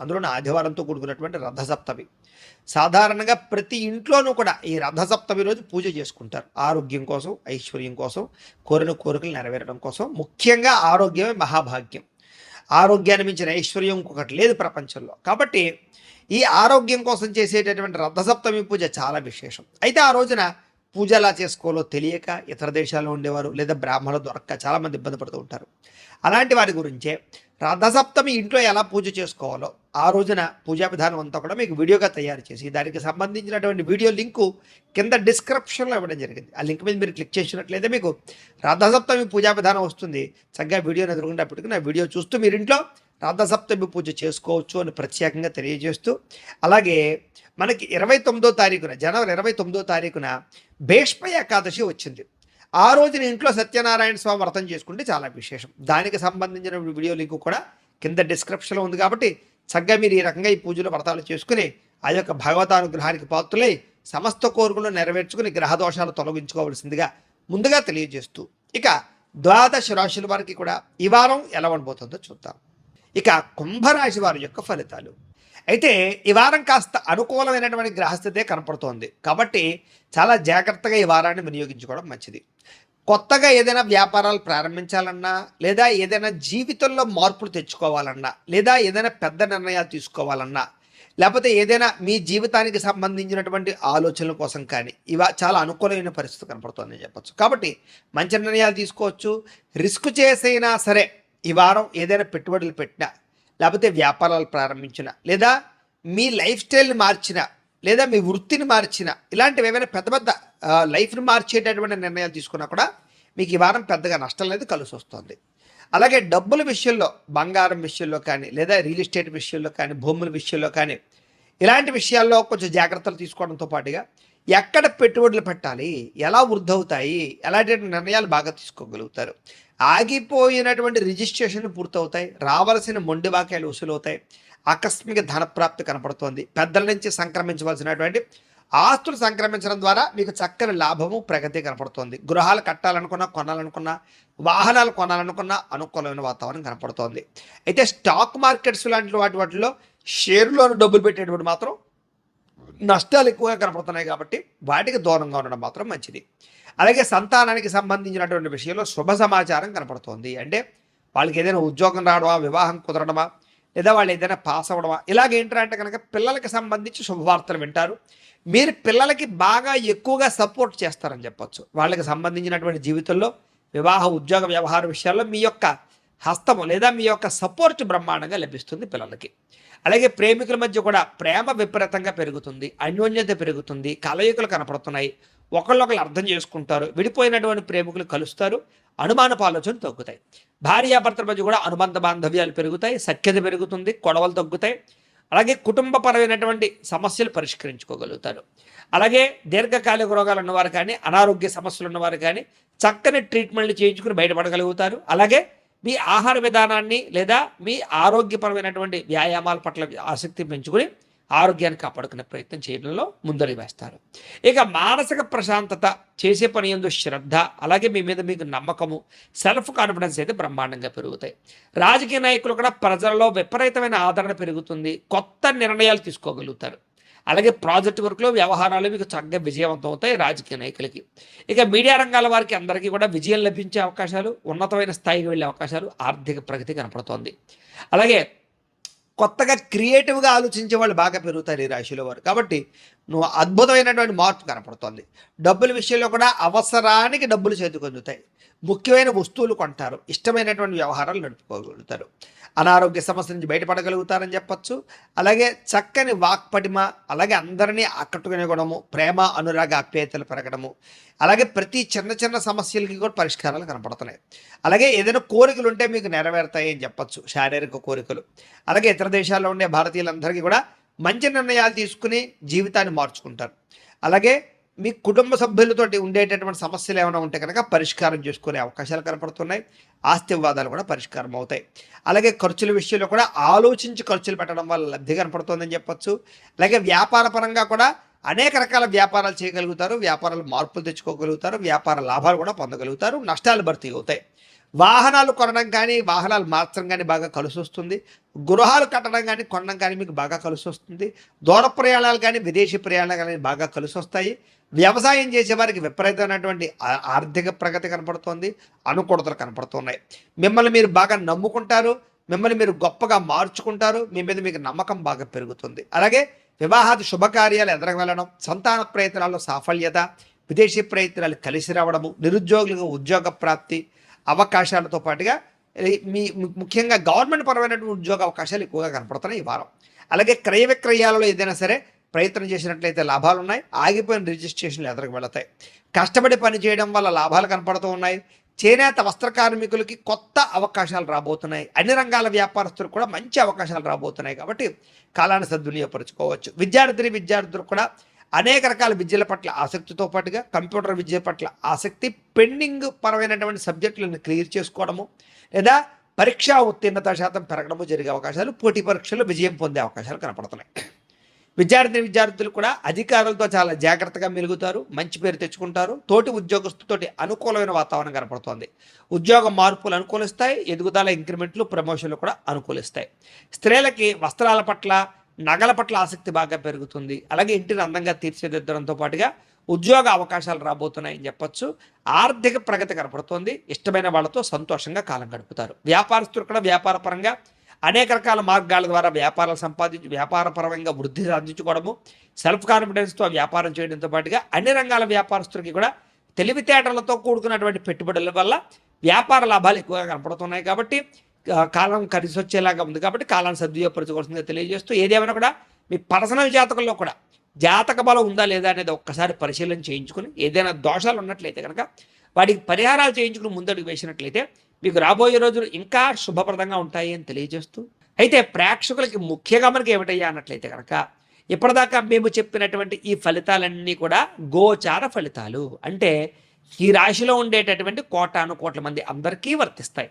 అందులో ఆదివారంతో కూడుకున్నటువంటి రథసప్తమి. సాధారణంగా ప్రతి ఇంట్లోనూ కూడా ఈ రథసప్తమి రోజు పూజ చేసుకుంటారు. ఆరోగ్యం కోసం ఐశ్వర్యం కోసం కోరిన కోరికలు నెరవేరడం కోసం ముఖ్యంగా ఆరోగ్యమే మహాభాగ్యం. ఆరోగ్యాన్ని మించిన ఐశ్వర్యం ఇంకొకటి లేదు ప్రపంచంలో. కాబట్టి ఈ ఆరోగ్యం కోసం చేసేటటువంటి రథసప్తమి పూజ చాలా విశేషం. అయితే ఆ రోజున పూజ ఎలా చేసుకోవాలో తెలియక ఇతర దేశాల్లో ఉండేవారు లేదా బ్రాహ్మణులు దొరక్క చాలామంది ఇబ్బంది పడుతూ ఉంటారు. అలాంటి వారి గురించే రథసప్తమి ఇంట్లో ఎలా పూజ చేసుకోవాలో ఆ రోజున పూజా విధానం అంతా కూడా మీకు వీడియోగా తయారు చేసి దానికి సంబంధించినటువంటి వీడియో లింకు కింద డిస్క్రిప్షన్లో ఇవ్వడం జరిగింది. ఆ లింక్ మీద మీరు క్లిక్ చేసినట్లయితే మీకు రథసప్తమి పూజా విధానం వస్తుంది. చక్కగా వీడియోని ఎదుర్కొనేటప్పటికి నా వీడియో చూస్తూ మీరు ఇంట్లో రథసప్తమి పూజ చేసుకోవచ్చు అని ప్రత్యేకంగా తెలియజేస్తూ అలాగే మనకి ఇరవై తొమ్మిదో తారీఖున జనవరి ఇరవై తొమ్మిదో తారీఖున భేష్మ ఏకాదశి వచ్చింది. ఆ రోజున ఇంట్లో సత్యనారాయణ స్వామి వ్రతం చేసుకుంటే చాలా విశేషం. దానికి సంబంధించిన వీడియో లింక్ కూడా కింద డిస్క్రిప్షన్లో ఉంది కాబట్టి చక్కగా మీరు ఈ రకంగా ఈ పూజలు వ్రతాలు చేసుకుని ఆ యొక్క భగవతానుగ్రహానికి పాత్రులై సమస్త కోరికలు నెరవేర్చుకుని గ్రహదోషాలు తొలగించుకోవాల్సిందిగా ముందుగా తెలియజేస్తూ ఇక ద్వాదశ రాశుల వారికి కూడా ఈ వారం ఎలా ఉండబోతుందో చూద్దాం. ఇక కుంభరాశి వారి యొక్క ఫలితాలు. అయితే ఈ వారం కాస్త అనుకూలమైనటువంటి గ్రహస్థితే కనపడుతోంది. కాబట్టి చాలా జాగ్రత్తగా ఈ వారాన్ని వినియోగించుకోవడం మంచిది. కొత్తగా ఏదైనా వ్యాపారాలు ప్రారంభించాలన్నా లేదా ఏదైనా జీవితంలో మార్పులు తెచ్చుకోవాలన్నా లేదా ఏదైనా పెద్ద నిర్ణయాలు తీసుకోవాలన్నా లేకపోతే ఏదైనా మీ జీవితానికి సంబంధించినటువంటి ఆలోచనల కోసం కానీ ఇవ చాలా అనుకూలమైన పరిస్థితి కనపడుతుందని చెప్పొచ్చు. కాబట్టి మంచి నిర్ణయాలు తీసుకోవచ్చు. రిస్క్ చేసైనా సరే ఈ వారం ఏదైనా పెట్టుబడులు పెట్టినా లేకపోతే వ్యాపారాలు ప్రారంభించిన లేదా మీ లైఫ్ స్టైల్ని మార్చిన లేదా మీ వృత్తిని మార్చిన ఇలాంటివి ఏమైనా పెద్ద పెద్ద లైఫ్ని మార్చేటటువంటి నిర్ణయాలు తీసుకున్నా కూడా మీకు ఈ వారం పెద్దగా నష్టం లేదు కలిసి వస్తుంది. అలాగే డబ్బుల విషయంలో బంగారం విషయంలో కానీ లేదా రియల్ ఎస్టేట్ విషయంలో కానీ భూముల విషయంలో కానీ ఇలాంటి విషయాల్లో కొంచెం జాగ్రత్తలు తీసుకోవడంతో పాటుగా ఎక్కడ పెట్టుబడులు పెట్టాలి? ఎలా వృద్ధి అవుతాయి ఎలాంటి నిర్ణయాలు బాగా తీసుకోగలుగుతారు? ఆగిపోయినటువంటి రిజిస్ట్రేషన్లు పూర్తవుతాయి. రావాల్సిన మొండి బాకాయలు వసూలవుతాయి. ఆకస్మిక ధనప్రాప్తి కనపడుతోంది. పెద్దల నుంచి సంక్రమించవలసినటువంటి ఆస్తులు సంక్రమించడం ద్వారా మీకు చక్కని లాభము ప్రగతి కనపడుతోంది. గృహాలు కట్టాలనుకున్నా కొనాలనుకున్నా వాహనాలు కొనాలనుకున్నా అనుకూలమైన వాతావరణం కనపడుతోంది. అయితే స్టాక్ మార్కెట్స్ లాంటి వాటి వాటిలో షేర్లోను డబ్బులు పెట్టేటప్పుడు మాత్రం నష్టాలు ఎక్కువగా కనపడుతున్నాయి కాబట్టి వాటికి దూరంగా ఉండడం మాత్రం మంచిది. అలాగే సంతానానికి సంబంధించినటువంటి విషయంలో శుభ సమాచారం కనపడుతోంది. అంటే వాళ్ళకి ఏదైనా ఉద్యోగం రావడమా వివాహం కుదరడమా లేదా వాళ్ళు ఏదైనా పాస్ అవ్వడమా ఇలాగేంటారు అంటే కనుక పిల్లలకి సంబంధించి శుభవార్తలు వింటారు. మీరు పిల్లలకి బాగా ఎక్కువగా సపోర్ట్ చేస్తారని చెప్పొచ్చు. వాళ్ళకి సంబంధించినటువంటి జీవితంలో వివాహ ఉద్యోగ వ్యవహార విషయాల్లో మీ యొక్క హస్తము లేదా మీ యొక్క సపోర్ట్ బ్రహ్మాండంగా లభిస్తుంది పిల్లలకి. అలాగే ప్రేమికుల మధ్య కూడా ప్రేమ విపరీతంగా పెరుగుతుంది అన్యోన్యత పెరుగుతుంది కలయికలు కనపడుతున్నాయి. ఒకళ్ళొకళ్ళు అర్థం చేసుకుంటారు విడిపోయినటువంటి ప్రేమికులు కలుస్తారు అనుమానపు ఆలోచనలు తగ్గుతాయి. భార్యాభర్తల మధ్య కూడా అనుబంధ బాంధవ్యాలు పెరుగుతాయి సఖ్యత పెరుగుతుంది గొడవలు తగ్గుతాయి. అలాగే కుటుంబపరమైనటువంటి సమస్యలు పరిష్కరించుకోగలుగుతారు. అలాగే దీర్ఘకాలిక రోగాలు ఉన్నవారు కానీ అనారోగ్య సమస్యలు ఉన్నవారు కానీ చక్కని ట్రీట్మెంట్లు చేయించుకుని బయటపడగలుగుతారు. అలాగే మీ ఆహార విధానాన్ని లేదా మీ ఆరోగ్యపరమైనటువంటి వ్యాయామాల పట్ల ఆసక్తి పెంచుకుని ఆరోగ్యాన్ని కాపాడుకునే ప్రయత్నం చేయడంలో ముందరి వేస్తారు. ఇక మానసిక ప్రశాంతత చేసే పని ఎందు శ్రద్ధ అలాగే మీ మీద మీకు నమ్మకము సెల్ఫ్ కాన్ఫిడెన్స్ అయితే బ్రహ్మాండంగా పెరుగుతాయి. రాజకీయ నాయకులు కూడా ప్రజలలో విపరీతమైన ఆదరణ పెరుగుతుంది కొత్త నిర్ణయాలు తీసుకోగలుగుతారు. అలాగే ప్రాజెక్ట్ వర్క్లో వ్యవహారాలు మీకు చక్కగా విజయవంతం అవుతాయి రాజకీయ నాయకులకి. ఇక మీడియా రంగాల వారికి అందరికీ కూడా విజయం లభించే అవకాశాలు ఉన్నతమైన స్థాయికి వెళ్ళే అవకాశాలు ఆర్థిక ప్రగతి కనపడుతోంది. అలాగే కొత్తగా క్రియేటివ్గా ఆలోచించే వాళ్ళు బాగా పెరుగుతారు ఈ రాశిలో వారు. కాబట్టి నువ్వు అద్భుతమైనటువంటి మార్పు కనపడుతుంది. డబ్బుల విషయంలో కూడా అవసరానికి డబ్బులు చేతికి అందుతాయి. ముఖ్యమైన వస్తువులు కొంటారు. ఇష్టమైనటువంటి వ్యవహారాలు నడుపుకోగలుగుతారు. అనారోగ్య సమస్య నుంచి బయటపడగలుగుతారని చెప్పచ్చు. అలాగే చక్కని వాక్పటిమ అలాగే అందరినీ ఆకట్టుకునే గుణము ప్రేమ అనురాగ ఆప్యాయతలు పెరగడము అలాగే ప్రతి చిన్న చిన్న సమస్యలకి కూడా పరిష్కారాలు కనపడుతున్నాయి. అలాగే ఏదైనా కోరికలు ఉంటే మీకు నెరవేరుతాయి అని చెప్పచ్చు. శారీరక కోరికలు. అలాగే ఇతర దేశాల్లో ఉండే భారతీయులందరికీ కూడా మంచి నిర్ణయాలు తీసుకుని జీవితాన్ని మార్చుకుంటారు. అలాగే మీ కుటుంబ సభ్యులతోటి ఉండేటటువంటి సమస్యలు ఏమైనా ఉంటే కనుక పరిష్కారం చేసుకునే అవకాశాలు కనపడుతున్నాయి. ఆస్తి వివాదాలు కూడా పరిష్కారం అవుతాయి. అలాగే ఖర్చుల విషయంలో కూడా ఆలోచించి ఖర్చులు పెట్టడం వల్ల లబ్ధి కనపడుతుందని చెప్పొచ్చు. అలాగే వ్యాపార పరంగా కూడా అనేక రకాల వ్యాపారాలు చేయగలుగుతారు. వ్యాపారాలు మార్పులు తెచ్చుకోగలుగుతారు. వ్యాపార లాభాలు కూడా పొందగలుగుతారు. నష్టాలు భర్తీ అవుతాయి. వాహనాలు కొనడం కానీ వాహనాలు మార్చడం కానీ బాగా కలిసి వస్తుంది గృహాలు కట్టడం కానీ కొనడం కానీ మీకు బాగా కలిసి వస్తుంది దూర ప్రయాణాలు కానీ విదేశీ ప్రయాణాలు కానీ బాగా కలిసి వస్తాయి వ్యవసాయం చేసే వారికి విపరీతమైనటువంటి ఆర్థిక ప్రగతి కనపడుతోంది అనుకూడతలు కనపడుతున్నాయి. మిమ్మల్ని మీరు బాగా నమ్ముకుంటారు మిమ్మల్ని మీరు గొప్పగా మార్చుకుంటారు మీ మీద మీకు నమ్మకం బాగా పెరుగుతుంది. అలాగే వివాహాది శుభకార్యాలు ఎదరకు వెళ్ళడం సంతాన ప్రయత్నాల్లో సాఫల్యత విదేశీ ప్రయత్నాలు కలిసి రావడము నిరుద్యోగులకు ఉద్యోగ ప్రాప్తి అవకాశాలతో పాటుగా మీ ముఖ్యంగా గవర్నమెంట్ పరమైనటువంటి ఉద్యోగ అవకాశాలు ఎక్కువగా కనపడుతున్నాయి ఈ వారం. అలాగే క్రయ విక్రయాలలో ఏదైనా సరే ప్రయత్నం చేసినట్లయితే లాభాలు ఉన్నాయి ఆగిపోయిన రిజిస్ట్రేషన్లు ఎదురుకు వెళతాయి. కష్టపడి పని చేయడం వల్ల లాభాలు కనపడుతూ ఉన్నాయి. చేనేత వస్త్ర కార్మికులకి కొత్త అవకాశాలు రాబోతున్నాయి. అన్ని రంగాల వ్యాపారస్తులకు కూడా మంచి అవకాశాలు రాబోతున్నాయి కాబట్టి కాలాన్ని సద్వినియోగపరచుకోవచ్చు విద్యార్థిని విద్యార్థులు కూడా అనేక రకాల విద్యల పట్ల ఆసక్తితో పాటుగా కంప్యూటర్ విద్య పట్ల ఆసక్తి పెండింగ్ పరమైనటువంటి సబ్జెక్టులను క్లియర్ చేసుకోవడము లేదా పరీక్షా ఉత్తీర్ణత శాతం పెరగడము జరిగే అవకాశాలు పోటీ పరీక్షల్లో విజయం పొందే అవకాశాలు కనపడుతున్నాయి. విద్యార్థి విద్యార్థులు కూడా అధికారులతో చాలా జాగ్రత్తగా మెలుగుతారు మంచి పేరు తెచ్చుకుంటారు తోటి ఉద్యోగస్తుతోటి అనుకూలమైన వాతావరణం కనపడుతోంది. ఉద్యోగ మార్పులు అనుకూలిస్తాయి ఎదుగుదల ఇంక్రిమెంట్లు ప్రమోషన్లు కూడా అనుకూలిస్తాయి. స్త్రీలకి వస్త్రాల పట్ల నగల పట్ల ఆసక్తి బాగా పెరుగుతుంది. అలాగే ఇంటిని అందంగా తీర్చిదిద్దడంతో పాటుగా ఉద్యోగ అవకాశాలు రాబోతున్నాయని చెప్పొచ్చు. ఆర్థిక ప్రగతి కనపడుతోంది. ఇష్టమైన వాళ్ళతో సంతోషంగా కాలం గడుపుతారు. వ్యాపారస్తులు కూడా వ్యాపారపరంగా అనేక రకాల మార్గాల ద్వారా వ్యాపారాలు సంపాదించి వ్యాపారపరంగా వృద్ధి సాధించుకోవడము సెల్ఫ్ కాన్ఫిడెన్స్తో వ్యాపారం చేయడంతో పాటుగా అన్ని రంగాల వ్యాపారస్తులకి కూడా తెలివితేటలతో కూడుకున్నటువంటి పెట్టుబడుల వల్ల వ్యాపార లాభాలు ఎక్కువగా కనపడుతున్నాయి. కాబట్టి కాలం కలిసి వచ్చేలాగా ఉంది కాబట్టి కాలాన్ని సద్వినియోగపరచుకోవాల్సిందిగా తెలియజేస్తూ ఏదేమైనా కూడా మీ పర్సనల్ జాతకంలో కూడా జాతక బలం ఉందా లేదా అనేది ఒక్కసారి పరిశీలన చేయించుకుని ఏదైనా దోషాలు ఉన్నట్లయితే కనుక వాటికి పరిహారాలు చేయించుకుని ముందడుగు వేసినట్లయితే మీకు రాబోయే రోజులు ఇంకా శుభప్రదంగా ఉంటాయి అని తెలియజేస్తూ అయితే ప్రేక్షకులకి ముఖ్యంగా మనకి ఏమిటయ్యా అన్నట్లయితే కనుక ఇప్పటిదాకా మేము చెప్పినటువంటి ఈ ఫలితాలన్నీ కూడా గోచార ఫలితాలు. అంటే ఈ రాశిలో ఉండేటటువంటి కోటాను కోట్ల మంది అందరికీ వర్తిస్తాయి.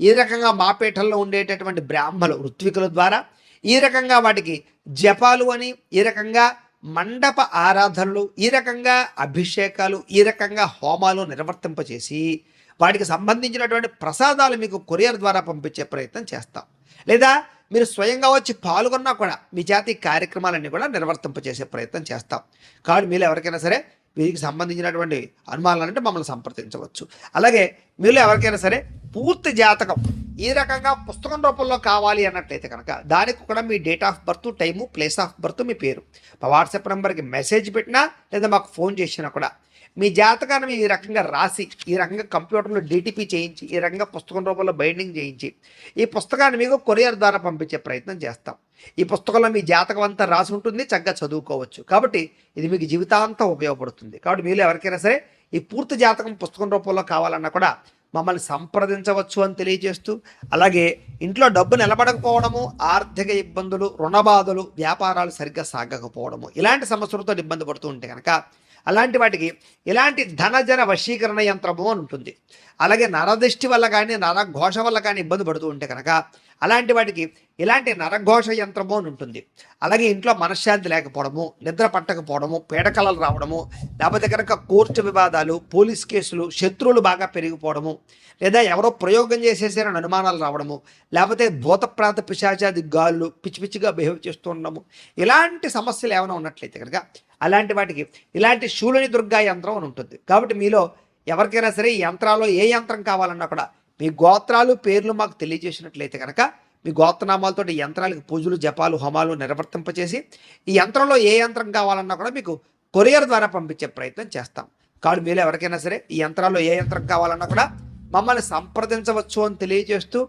ఈ రకంగా మాపేటల్లో ఉండేటటువంటి బ్రాహ్మలు ఋత్వికుల ద్వారా ఈ రకంగా వాటికి జపాలు అని ఈ రకంగా మండప ఆరాధనలు ఈ రకంగా అభిషేకాలు ఈ రకంగా హోమాలు నిర్వర్తింపచేసి వాటికి సంబంధించినటువంటి ప్రసాదాలు మీకు కొరియర్ ద్వారా పంపించే ప్రయత్నం చేస్తాం. లేదా మీరు స్వయంగా వచ్చి పాల్గొన్నా కూడా మీ జాతి కార్యక్రమాలన్నీ కూడా నిర్వర్తింపచేసే ప్రయత్నం చేస్తాం. కాబట్టి మీరు ఎవరికైనా సరే వీరికి సంబంధించినటువంటి అనుమానాలు అంటే మమ్మల్ని సంప్రదించవచ్చు. అలాగే మీరు ఎవరికైనా సరే పూర్తి జాతకం ఈ రకంగా పుస్తకం రూపంలో కావాలి అన్నట్లయితే కనుక దానికి కూడా మీ date of birth time place of birth మీ పేరు. మా వాట్సాప్ నెంబర్కి మెసేజ్ పెట్టినా లేదా మాకు ఫోన్ చేసినా కూడా మీ జాతకాన్ని ఈ రకంగా రాసి ఈ రకంగా కంప్యూటర్లో డిటిపి చేయించి ఈ రకంగా పుస్తకం రూపంలో బైండింగ్ చేయించి ఈ పుస్తకాన్ని మీకు కొరియర్ ద్వారా పంపించే ప్రయత్నం చేస్తాం. ఈ పుస్తకంలో మీ జాతకం అంతా రాసి ఉంటుంది చక్కగా చదువుకోవచ్చు. కాబట్టి ఇది మీకు జీవితాంతం ఉపయోగపడుతుంది. కాబట్టి మీరు ఎవరికైనా సరే ఈ పూర్తి జాతకం పుస్తకం రూపంలో కావాలన్నా కూడా మమ్మల్ని సంప్రదించవచ్చు అని తెలియజేస్తూ అలాగే ఇంట్లో డబ్బు నిలబడకపోవడము ఆర్థిక ఇబ్బందులు రుణబాధలు వ్యాపారాలు సరిగ్గా సాగకపోవడము ఇలాంటి సమస్యలతో ఇబ్బంది పడుతూ ఉంటే కనుక అలాంటి వాటికి ఇలాంటి ధనజన వశీకరణ యంత్రము అని ఉంటుంది. అలాగే నరదృష్టి వల్ల కానీ నరఘోష వల్ల కానీ ఇబ్బంది పడుతూ ఉంటే కనుక అలాంటి వాటికి ఇలాంటి నరఘోష యంత్రము అని ఉంటుంది. అలాగే ఇంట్లో మనశ్శాంతి లేకపోవడము నిద్ర పట్టకపోవడము పీడకలలు రావడము లేకపోతే కనుక కోర్టు వివాదాలు పోలీస్ కేసులు శత్రువులు బాగా పెరిగిపోవడము లేదా ఎవరో ప్రయోగం చేసేసారని అనుమానాలు రావడము లేకపోతే భూతప్రాత పిశాచాది గాళ్ళు పిచ్చి పిచ్చిగా బిహేవ్ చేస్తూ ఉండడము ఇలాంటి సమస్యలు ఏమైనా ఉన్నట్లయితే కనుక అలాంటి వాటికి. ఇలాంటి శూలని దుర్గా యంత్రం అని ఉంటుంది. కాబట్టి మీలో ఎవరికైనా సరే ఈ యంత్రాల్లో ఏ యంత్రం కావాలన్నా కూడా మీ గోత్రాలు పేర్లు మాకు తెలియజేసినట్లయితే కనుక మీ గోత్రనామాలతో యంత్రాలకు పూజలు జపాలు హోమాలు నిర్వర్తింపచేసి ఈ యంత్రంలో ఏ యంత్రం కావాలన్నా కూడా మీకు కొరియర్ ద్వారా పంపించే ప్రయత్నం చేస్తాం. కాడు మీలో ఎవరికైనా సరే ఈ యంత్రాల్లో ఏ యంత్రం కావాలన్నా కూడా మమ్మల్ని సంప్రదించవచ్చు అని తెలియజేస్తూ